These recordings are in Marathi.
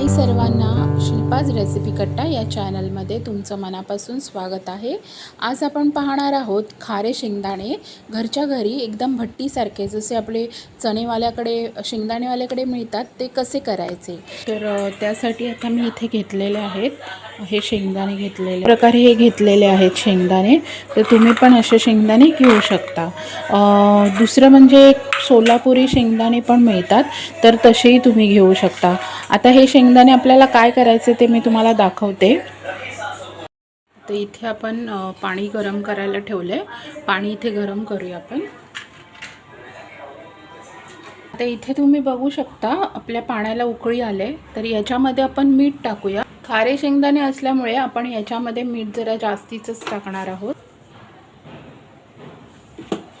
हाय सर्वांना शिल्पाज रेसिपी कट्टा या चॅनलमध्ये तुमचं मनापासून स्वागत आहे. आज आपण पाहणार आहोत खारे शेंगदाणे. घरच्या घरी एकदम भट्टीसारखे जसे आपले चणेवाल्याकडे शेंगदाणेवाल्याकडे मिळतात ते कसे करायचे? तर त्यासाठी आता मी इथे घेतलेले आहेत. हे शेंगदाणे घेतलेले. प्रकारे हे घेतलेले आहेत शेंगदाणे. तर तुम्ही पण असे शेंगदाणे घेऊ शकता. दुसरं म्हणजे सोलापुरी शेंगदाणे पण मिळतात. तर तसेही तुम्ही घेऊ शकता. आता हे शेंगदाणे आपल्याला काय करायचे ते मी तुम्हाला दाखवते. तर इथे आपण पाणी गरम करायला ठेवलं आहे पाणी इथे गरम करूया आपण. आता इथे तुम्ही बघू शकता आपल्या पाण्याला उकळी आले तर याच्यामध्ये आपण मीठ टाकूया. खारे शेंगदाणे असल्यामुळे आपण याच्यामध्ये मीठ जरा जास्तीचंच टाकणार आहोत.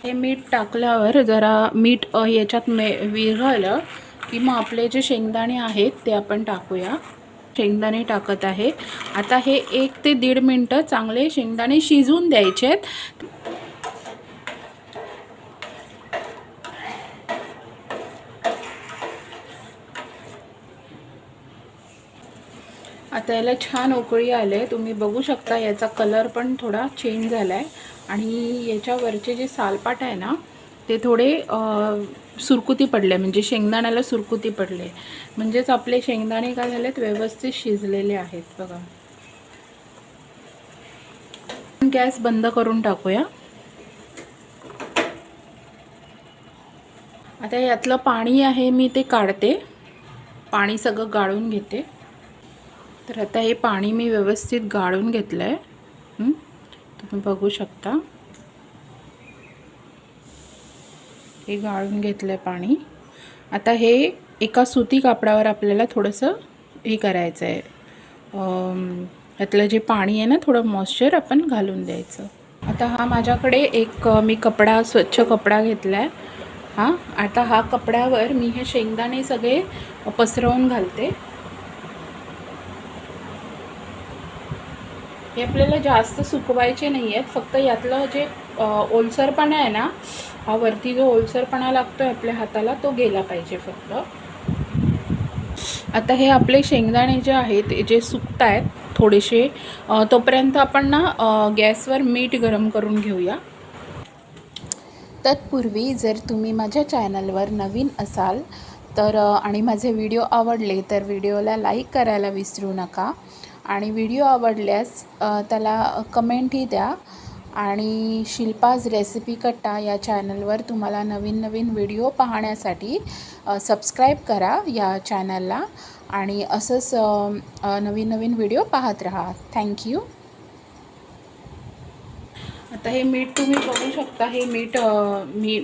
हे मीठ टाकल्यावर जरा मीठ याच्यात मे विरघळलं. की मग आपले जे शेंगदाणे आहेत ते आपण टाकूया. शेंगदाणे टाकत आहे आता हे एक ते दीड मिनटं चांगले शेंगदाणे शिजवून द्यायचे आहेत. आता याला छान उकळी आले तुम्ही बघू शकता याचा कलर पण थोडा चेंज झाला आहे आणि याच्यावरचे जे सालपाट आहे ना ते थोडे सुरकुती पडले म्हणजे शेंगदाण्याला सुरकुती पडले. म्हणजेच आपले शेंगदाणे काय झालेत? व्यवस्थित शिजलेले आहेत बघा. गॅस बंद करून टाकूया. आता यातलं पाणी आहे मी ते काढते. पाणी सगळं गाळून घेते. तर आता हे पाणी मी व्यवस्थित गाळून घेतलं आहे तुम्ही बघू शकता. हे गाळून घेतलं आहे पाणी. आता हे एका सुती कापडावर आपल्याला थोडंसं हे करायचं आहे यातलं जे पाणी आहे ना थोडं मॉइश्चर आपण घालून द्यायचं. आता हा माझ्याकडे एक मी कपडा स्वच्छ कपडा घेतला आहे हां आता हा कपड्यावर मी हे शेंगदाणे सगळे पसरवून घालते. हे आपल्याला जास्त सुकवायचे नाही आहेत फक्त यातलं जे ओलसरपणा आहे ना हा वरती जो ओलसरपणा लागतो आहे आपल्या हाताला तो गेला पाहिजे फक्त. आता हे आपले शेंगदाणे जे आहेत ते जे सुकत आहेत थोडेसे तोपर्यंत आपण ना गॅसवर मीठ गरम करून घेऊया. तत्पूर्वी जर तुम्ही माझ्या चॅनलवर नवीन असाल तर आणि माझे व्हिडिओ आवडले तर व्हिडिओला लाईक करायला विसरू नका. आणि व्हिडिओ आवडल्यास त्याला कमेंटही द्या. आणि शिल्पाज रेसिपी कट्टा या चॅनलवर तुम्हाला नवीन नवीन व्हिडिओ पाहण्यासाठी सबस्क्राईब करा या चॅनलला आणि असंच नवीन नवीन व्हिडिओ पाहत राहा. थँक्यू आता हे मीठ तुम्ही बघू शकता. हे मीठ मी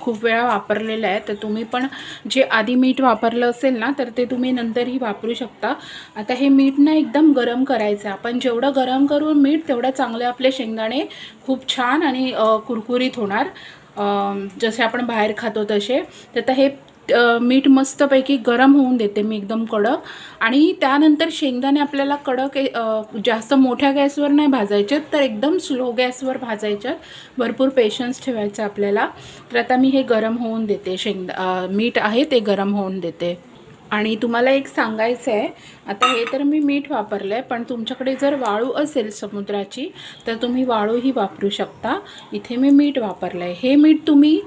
खूप वेळा वापरलेलं आहे. तर तुम्ही पण जे आधी मीठ वापरलं असेल ना तर ते तुम्ही नंतरही वापरू शकता. आता हे मीठ ना एकदम गरम करायचं आहे. आपण जेवढं गरम करू मीठ तेवढं चांगले आपले शेंगदाणे खूप छान आणि कुरकुरीत होणार. जसे आपण बाहेर खातो तसे. तर हे मीठ मस्तपैकी गरम होऊन देते मी एकदम कडक. आणि त्यानंतर शेंगदाणे आपल्याला कडक जास्त मोठ्या गॅसवर नाही भाजायचे तर एकदम स्लो गॅसवर भाजायच्यात. भरपूर पेशन्स ठेवायचं आपल्याला. तर आता मी हे गरम होऊन देते शेंगदा मीठ आहे ते गरम होऊन देते. आणि तुम्हाला एक सांगायचं आहे आता हे तर मी मीठ वापरलं आहे पण तुमच्याकडे जर वाळू असेल समुद्राची तर तुम्ही वाळूही वापरू शकता. इथे मी मीठ वापरलं आहे हे मीठ तुम्ही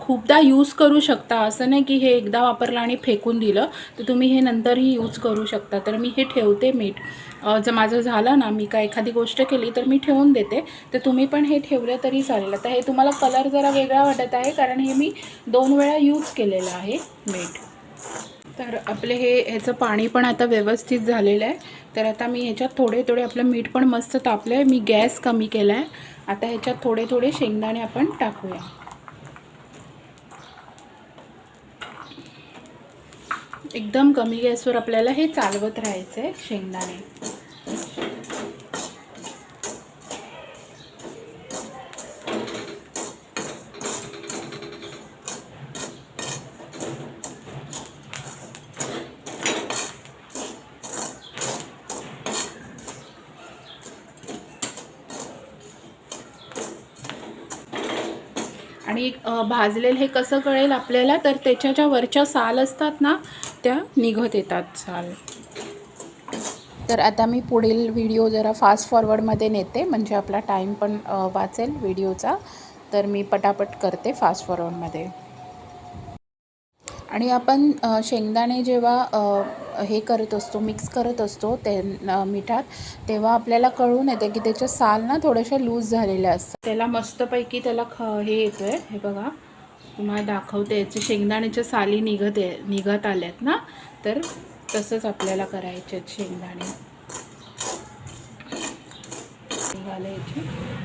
खूपदा यूज करू शकता. असं नाही की हे एकदा वापरलं आणि फेकून दिलं तर तुम्ही हे नंतरही यूज करू शकता. तर मी हे ठेवते मीठ. जर माझं झालं ना मी काय एखादी गोष्ट केली तर मी ठेवून देते. तर तुम्ही पण हे ठेवलं तरी चालेल. आता हे तुम्हाला कलर जरा वेगळा वाटत आहे कारण हे मी दोन वेळा यूज केलेलं आहे मीठ. तर आपले हे ह्याचं पाणी पण आता व्यवस्थित झालेलं आहे. तर आता मी ह्याच्यात थोडे थोडे आपलं मीठ पण मस्त तापलं आहे मी गॅस कमी केला आहे आता ह्याच्यात थोडे थोडे शेंगदाणे आपण टाकूया. एकदम कमी गॅसवर आपल्याला हे चालवत राहायचं आहे शेंगदाणे. आणि भाजलेलं हे कसं कळेल आपल्याला तर त्याच्या ज्या वरच्या साल असतात ना त्या निघत येतात साल. तर आता मी पुढील व्हिडिओ जरा फास्ट फॉरवर्डमध्ये नेते म्हणजे आपला टाईम पण वाचेल व्हिडिओचा. तर मी पटापट करते फास्ट फॉरवर्डमध्ये. आणि आपण शेंगदाणे जेव्हा हे करत असतो मिक्स करत असतो ते मिठात तेव्हा आपल्याला कळून येते की त्याच्या साल ना थोड्याशा लूज झालेल्या असतात. त्याला मस्तपैकी त्याला ख हे येतो आहे हे बघा. तुम्हाला दाखवते याचे शेंगदाण्याच्या साली निघत आहे निघत आल्यात ना? तर तसंच आपल्याला करायचे आहेत शेंगदाणे. निघाले याचे.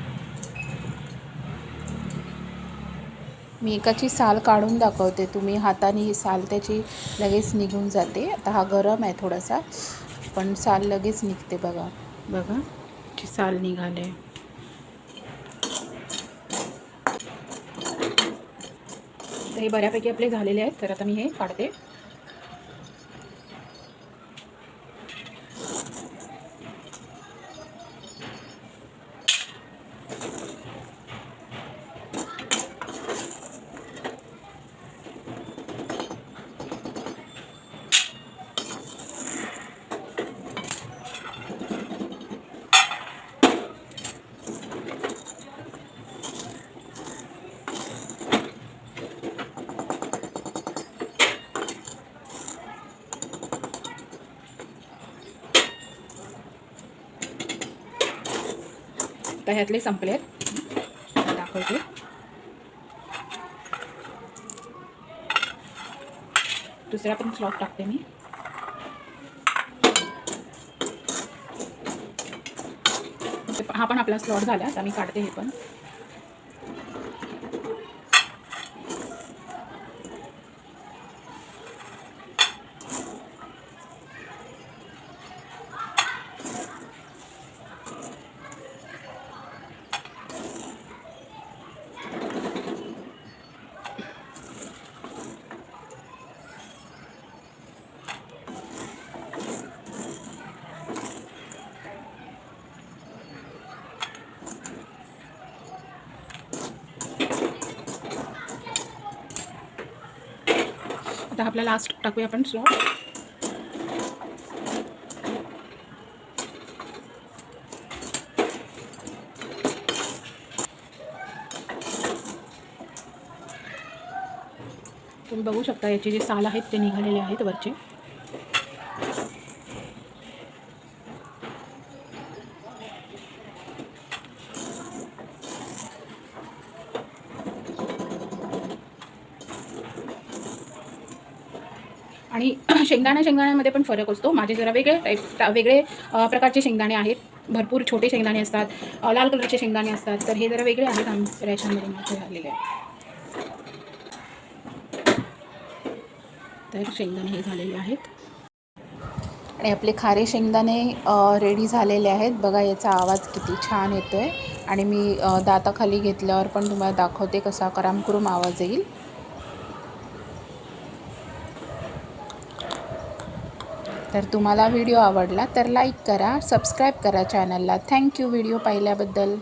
मी एकाची साल काढून दाखवते. तुम्ही हाताने ही साल त्याची लगेच निघून जाते. आता हा गरम आहे थोडासा पण साल लगेच निघते बघा. बघा ची साल निघाले. तर हे बऱ्यापैकी आपले झालेले आहेत. तर आता मी हे काढते. आता ह्यातले संपले आहेत दाखवते. दुसरा पण स्लॉट टाकते मी. हा पण आपला स्लॉट झाला आता मी काढते हे पण. आता आपला लास्ट टाकूया आपण सॉस तुम्ही बघू शकता, याचे जे साल है ते वर वरचे. आणि शेंगदाण्या शेंगदाण्यामध्ये पण फरक असतो. माझे जरा वेगळे टाईप वेगळे प्रकारचे शेंगदाणे आहेत. भरपूर छोटे शेंगदाणे असतात लाल कलरचे शेंगदाणे असतात. तर हे जरा वेगळे आहेत आमच्या याच्यामध्ये माझे झालेले आहे तर शेंगदाणे हे झालेले आहेत. आणि आपले खारे शेंगदाणे रेडी झालेले आहेत. बघा याचा आवाज किती छान येतो आहे आणि मी दाताखाली घेतल्यावर पण तुम्हाला दाखवते कसा करामकुरुम आवाज येईल. तर तुम्हाला व्हिडिओ आवडला तर लाईक करा सबस्क्राईब करा चॅनलला थँक्यू व्हिडिओ पाहिल्याबद्दल.